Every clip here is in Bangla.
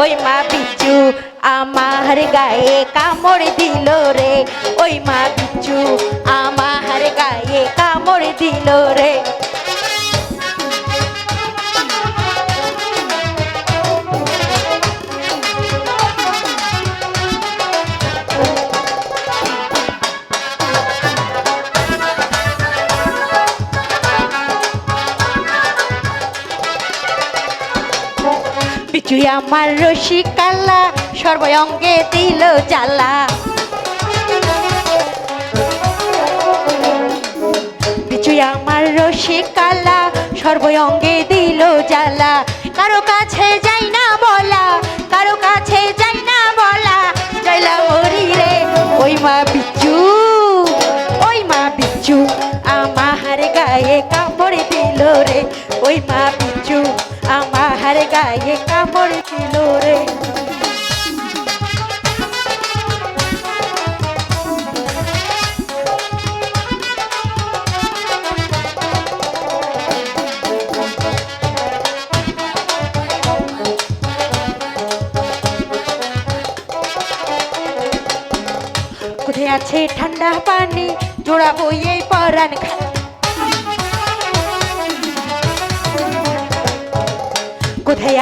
ওই মা বিচু আমার গায়ে কামড় দিল রে। ওই মা বিচু আমার গায়ে কামড় দিল রে। বিচুই আমার রসিকাল্লা সর্বঙ্গে দিল জ্বালা। বিচুই আমার রসিকাল্লা সর্বঙ্গে দিল জ্বালা। কারও কাছে যাই না বলা, কারও কাছে যাই না বলা। জয়লা মরি রে, ওই মা বিচু ওই মা বিচু আমার গায়ে কামড় দিল রে। ওই মা বিচু আমার গায়ে কামড় দিল রে। কোথায় আছে ঠান্ডা পানি? জোড়াবো এই পরাণ খানি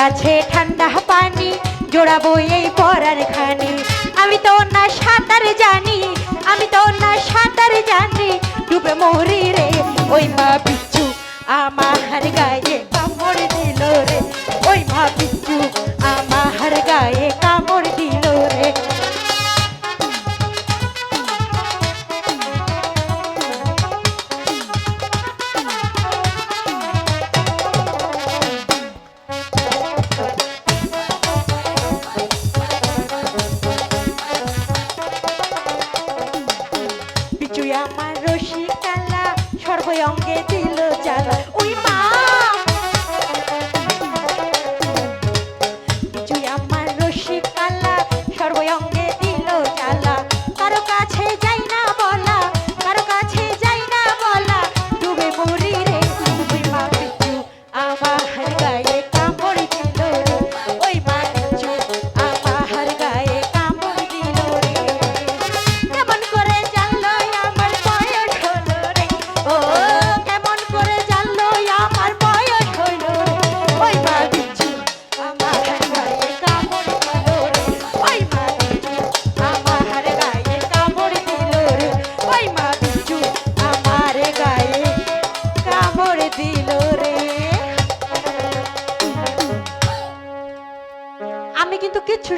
আছে ঠান্ডা পানি, জোড়াবো এই পরার খানি আমি তো না সাঁতার জানি, আমি তো না সাঁতার জানি, ডুবে মরি রে, ওই মা বিচ্ছু আমার গায়ে। আমার রশি কালা সর্বঙ্গে দিল জ্বালা। কিন্তু কিচ্ছু